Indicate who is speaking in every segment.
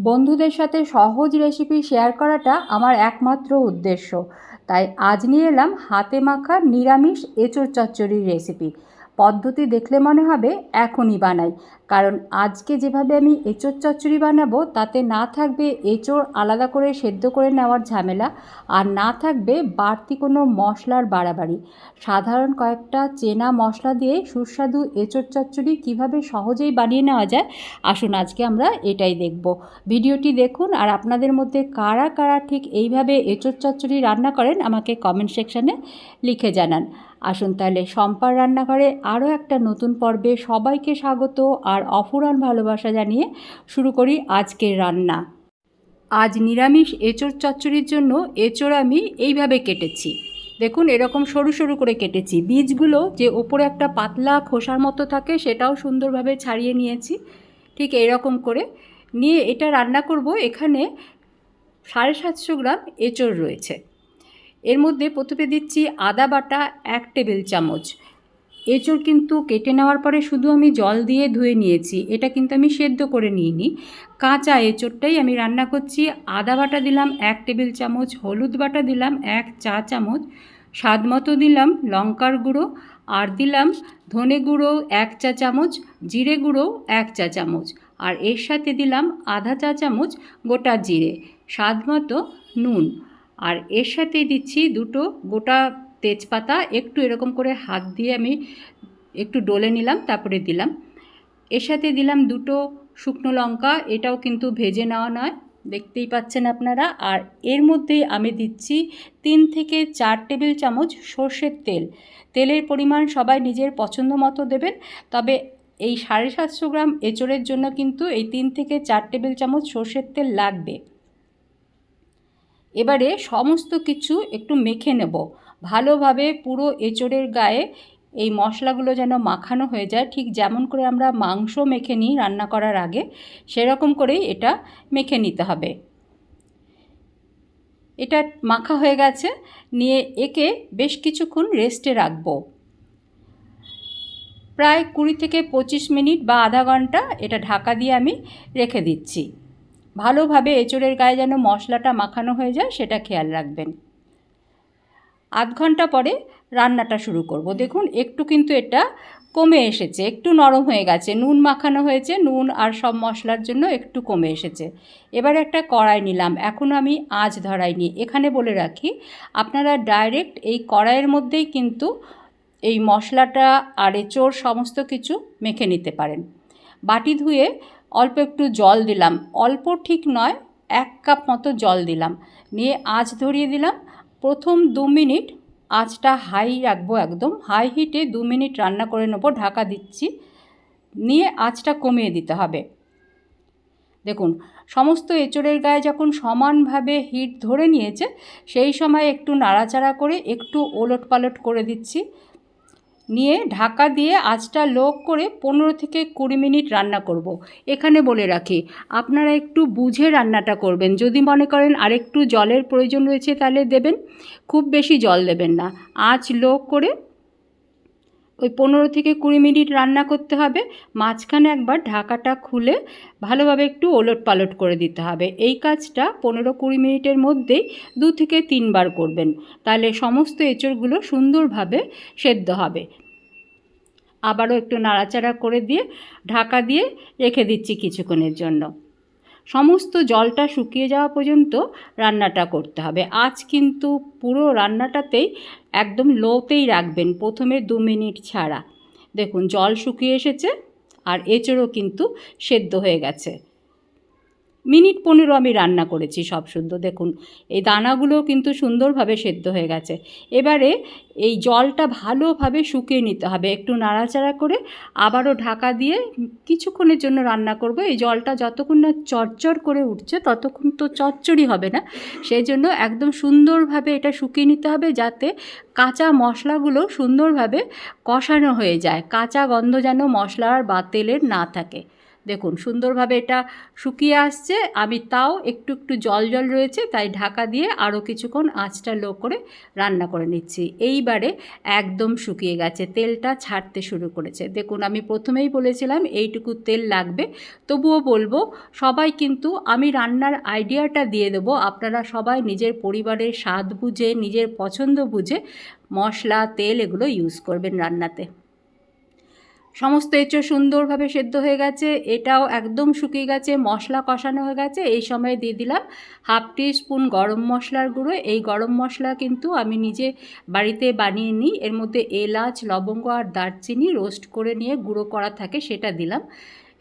Speaker 1: বন্ধুদের সাথে সহজ রেসিপি শেয়ার করাটা আমার একমাত্র উদ্দেশ্য। তাই আজ নিয়ে এলাম হাতে মাখা নিরামিষ এঁচোড় চচ্চড়ির রেসিপি পদ্ধতি দেখলে মনে হবে এখনই বানাই। কারণ আজকে যেভাবে আমি এঁচোড় চচ্চড়ি বানাবো, তাতে না থাকবে এঁচোড় আলাদা করে সেদ্ধ করে নেওয়ার ঝামেলা, আর না থাকবে বাড়তি কোনো মশলার বাড়াবাড়ি। সাধারণ কয়েকটা চেনা মশলা দিয়ে সুস্বাদু এঁচোড় চচ্চড়ি কীভাবে সহজেই বানিয়ে নেওয়া যায়, আসুন আজকে আমরা এটাই দেখব। ভিডিওটি দেখুন, আর আপনাদের মধ্যে কারা কারা ঠিক এইভাবে এঁচোড় চচ্চড়ি রান্না করেন, আমাকে কমেন্ট সেকশানে লিখে জানান। আসুন তাহলে সম্পার রান্নাঘরে আরও একটা নতুন পর্বে সবাইকে স্বাগত আর অফুরান ভালোবাসা জানিয়ে শুরু করি আজকের রান্না। আজ নিরামিষ এঁচোড় চচ্চড়ির জন্য এঁচোড় আমি এইভাবে কেটেছি। দেখুন এরকম সরু সরু করে কেটেছি। বীজগুলো যে ওপরে একটা পাতলা খোসার মতো থাকে সেটাও সুন্দরভাবে ছাড়িয়ে নিয়েছি। ঠিক এরকম করে নিয়ে এটা রান্না করব। এখানে সাড়ে সাতশো গ্রাম এঁচোড় রয়েছে। এর মধ্যে প্রথমে দিচ্ছি আদা বাটা এক টেবিল চামচ। এঁচোড় কিন্তু কেটে নেওয়ার পরে শুধু আমি জল দিয়ে ধুয়ে নিয়েছি, এটা কিন্তু আমি সেদ্ধ করে নিইনি। কাঁচা এঁচোড়টাই আমি রান্না করছি, আদা বাটা দিলাম এক টেবিল চামচ, হলুদ বাটা দিলাম এক চা চামচ, স্বাদ মতো দিলাম লঙ্কার গুঁড়ো, আর দিলাম ধনে গুঁড়ো এক চা চামচ, জিরে গুঁড়ো এক চা চামচ, আর এর সাথে দিলাম আধা চা চামচ গোটা জিরে, স্বাদ মতো নুন। আর এর সাথে দিচ্ছি দুটো গোটা তেজপাতা, একটু এরকম করে হাত দিয়ে আমি একটু ডলে নিলাম, তারপরে দিলাম। এর সাথে দিলাম দুটো শুকনো লঙ্কা, এটাও কিন্তু ভেজে নেওয়া নয়, দেখতেই পাচ্ছেন আপনারা। আর এর মধ্যে আমি দিচ্ছি তিন থেকে চার টেবিল চামচ সর্ষের তেল। তেলের পরিমাণ সবাই নিজের পছন্দ মতো দেবেন, তবে এই সাড়ে সাতশো গ্রাম এঁচড়ের জন্য কিন্তু এই তিন থেকে চার টেবিল চামচ সর্ষের তেল লাগবে। এবারে সমস্ত কিছু একটু মেখে নেব। ভালোভাবে পুরো এঁচড়ের গায়ে এই মশলাগুলো যেন মাখানো হয়ে যায়। ঠিক যেমন করে আমরা মাংস মেখে নিই রান্না করার আগে, সেরকম করেই এটা মেখে নিতে হবে। এটা মাখা হয়ে গেছে। নিয়ে একে বেশ কিছুক্ষণ রেস্টে রাখব। প্রায় কুড়ি থেকে পঁচিশ মিনিট বা আধা ঘণ্টা এটা ঢাকা দিয়ে আমি রেখে দিচ্ছি। ভালোভাবে এঁচড়ের গায়ে যেন মশলাটা মাখানো হয়ে যায়, সেটা খেয়াল রাখবেন। আধ ঘণ্টা পরে রান্নাটা শুরু করব। দেখুন, একটু কিন্তু এটা কমে এসেছে, একটু নরম হয়ে গেছে। নুন মাখানো হয়েছে, নুন আর সব মশলার জন্য একটু কমে এসেছে। এবার একটা কড়াই নিলাম এখন আমি আঁচ ধরাইনি। এখানে বলে রাখি, আপনারা ডাইরেক্ট এই কড়াইয়ের মধ্যেই কিন্তু এই মশলাটা আর এঁচোড় সমস্ত কিছু মেখে নিতে পারেন। বাটি ধুয়ে অল্প একটু জল দিলাম। অল্প ঠিক নয়, এক কাপ মতো জল দিলাম। নিয়ে আঁচ ধরিয়ে দিলাম। প্রথম দু মিনিট আঁচটা হাই রাখব একদম। হাই হিটে দু মিনিট রান্না করে নেব, ঢাকা দিচ্ছি। নিয়ে আঁচটা কমিয়ে দিতে হবে। দেখুন, সমস্ত এঁচড়ের গায়ে যখন সমানভাবে হিট ধরে নিয়েছে, সেই সময় একটু নাড়াচাড়া করে একটু ওলট পালট করে দিচ্ছি। নিয়ে ঢাকা দিয়ে আঁচটা লো করে পনেরো থেকে কুড়ি মিনিট রান্না করব। এখানে বলে রাখি, আপনারা একটু বুঝে রান্নাটা করবেন যদি মনে করেন আরেকটু জলের প্রয়োজন রয়েছে তাহলে দেবেন, খুব বেশি জল দেবেন না আঁচ লো করে ওই পনেরো থেকে কুড়ি মিনিট রান্না করতে হবে। মাঝখানে একবার ঢাকাটা খুলে ভালোভাবে একটু ওলট পালট করে দিতে হবে। এই কাজটা পনেরো কুড়ি মিনিটের মধ্যেই দু থেকে তিনবার করবেন। তাহলে সমস্ত এঁচড়গুলো সুন্দরভাবে সেদ্ধ হবে। আবারও একটু নাড়াচাড়া করে দিয়ে ঢাকা দিয়ে রেখে দিচ্ছি কিছুক্ষণের জন্য। সমস্ত জলটা শুকিয়ে যাওয়া পর্যন্ত রান্নাটা করতে হবে। আজ কিন্তু পুরো রান্নাটাতেই একদম লোতেই রাখবেন, প্রথমে দু মিনিট ছাড়া। দেখুন, জল শুকিয়ে এসেছে আর এঁচড়ও কিন্তু সেদ্ধ হয়ে গেছে। মিনিট পনেরো আমি রান্না করেছি সব শুদ্ধ। দেখুন, এই দানাগুলো কিন্তু সুন্দরভাবে সেদ্ধ হয়ে গেছে। এবারে এই জলটা ভালোভাবে শুকিয়ে নিতে হবে। একটু নাড়াচাড়া করে আবারও ঢাকা দিয়ে কিছুক্ষণের জন্য রান্না করব। এই জলটা যতক্ষণ না চরচর করে উঠছে, ততক্ষণ তো চচ্চড়ি হবে না। সেই জন্য একদম সুন্দরভাবে এটা শুকিয়ে নিতে হবে যাতে কাঁচা মশলাগুলো সুন্দরভাবে কষানো হয়ে যায়। কাঁচা গন্ধ যেন মশলার বা তেলের না থাকে। দেখুন, সুন্দরভাবে এটা শুকিয়ে আসছে। আমি তাও একটু একটু জল জল রয়েছে, তাই ঢাকা দিয়ে আরও কিছুক্ষণ আঁচটা লো করে রান্না করে নিচ্ছি। এইবারে একদম শুকিয়ে গেছে, তেলটা ছাড়তে শুরু করেছে। দেখুন, আমি প্রথমেই বলেছিলাম এইটুকু তেল লাগবে, তবুও বলব, সবাই কিন্তু আমি রান্নার আইডিয়াটা দিয়ে দেবো। আপনারা সবাই নিজের পরিবারের স্বাদ বুঝে, নিজের পছন্দ বুঝে মশলা, তেল এগুলো ইউজ করবেন রান্নাতে। সমস্ত এঁচো সুন্দরভাবে সেদ্ধ হয়ে গেছে, এটাও একদম শুকিয়ে গেছে, মশলা কষানো হয়ে গেছে, এই সময় দিয়ে দিলাম হাফ টি স্পুন গরম মশলার গুঁড়ো, এই গরম মশলা কিন্তু আমি নিজে বাড়িতে বানিয়ে নিই, এর মধ্যে এলাচ, লবঙ্গ আর দারচিনি রোস্ট করে নিয়ে গুঁড়ো করা থাকে সেটা দিলাম।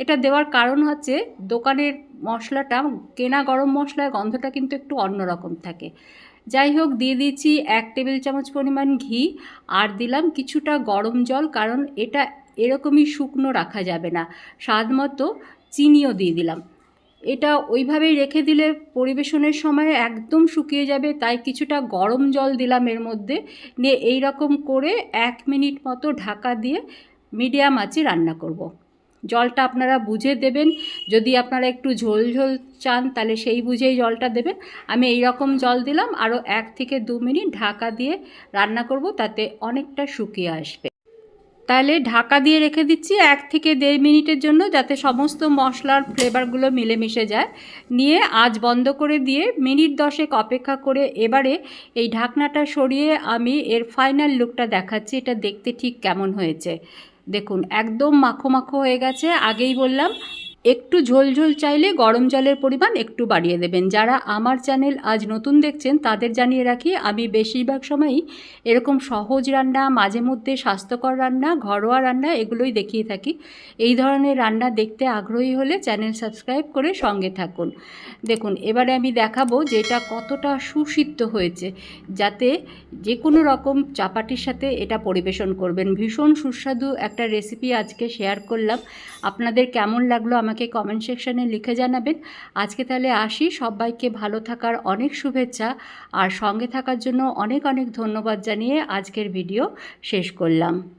Speaker 1: এটা দেওয়ার কারণ হচ্ছে দোকানের মশলাটা, কেনা গরম মশলার গন্ধটা কিন্তু একটু অন্যরকম থাকে। যাই হোক, দিয়ে দিচ্ছি এক টেবিল চামচ পরিমাণ ঘি, আর দিলাম কিছুটা গরম জল, কারণ এটা এরকমই শুকনো রাখা যাবে না। স্বাদ মতো চিনিও দিয়ে দিলাম। এটা ওইভাবেই রেখে দিলে পরিবেশনের সময় একদম শুকিয়ে যাবে, তাই কিছুটা গরম জল দিলাম এর মধ্যে। নিয়ে এই রকম করে এক মিনিট মতো ঢাকা দিয়ে মিডিয়াম আঁচে রান্না করব। জলটা আপনারা বুঝে দেবেন। যদি আপনারা একটু ঝোল ঝোল চান, তাহলে সেই বুঝেই জলটা দেবেন। আমি এই রকম জল দিলাম, আরও এক থেকে দু মিনিট ঢাকা দিয়ে রান্না করব, তাতে অনেকটা শুকিয়ে আসবে। তাহলে ঢাকা দিয়ে রেখে দিচ্ছি এক থেকে দেড় মিনিটের জন্য যাতে সমস্ত মশলার ফ্লেভারগুলো মিলেমিশে যায়। নিয়ে আজ বন্ধ করে দিয়ে মিনিট দশেক অপেক্ষা করে এবারে এই ঢাকনাটা সরিয়ে আমি এর ফাইনাল লুকটা দেখাচ্ছি, এটা দেখতে ঠিক কেমন হয়েছে। দেখুন, একদম মাখো মাখো হয়ে গেছে। আগেই বললাম একটু ঝোল ঝোল চাইলে গরম জলের পরিমাণ একটু বাড়িয়ে দেবেন। যারা আমার চ্যানেল আজ নতুন দেখছেন, তাদের জানিয়ে রাখি, আমি বেশিরভাগ সময়ই এরকম সহজ রান্না, মাঝে মধ্যে স্বাস্থ্যকর রান্না, ঘরোয়া রান্না এগুলোই দেখিয়ে থাকি। এই ধরনের রান্না দেখতে আগ্রহী হলে চ্যানেল সাবস্ক্রাইব করে সঙ্গে থাকুন। দেখুন, এবারে আমি দেখাবো যে এটা কতটা সুসিদ্ধ হয়েছে, যাতে যে কোনো রকম চাপাটির সাথে এটা পরিবেশন করবেন। ভীষণ সুস্বাদু একটা রেসিপি আজকে শেয়ার করলাম। আপনাদের কেমন লাগল আমাকে কমেন্ট সেকশানে লিখে জানাবেন। আজকে তাহলে আসি। সবাইকে ভালো থাকার অনেক শুভেচ্ছা। আর সঙ্গে থাকার জন্য অনেক অনেক ধন্যবাদ জানিয়ে আজকের ভিডিও শেষ করলাম।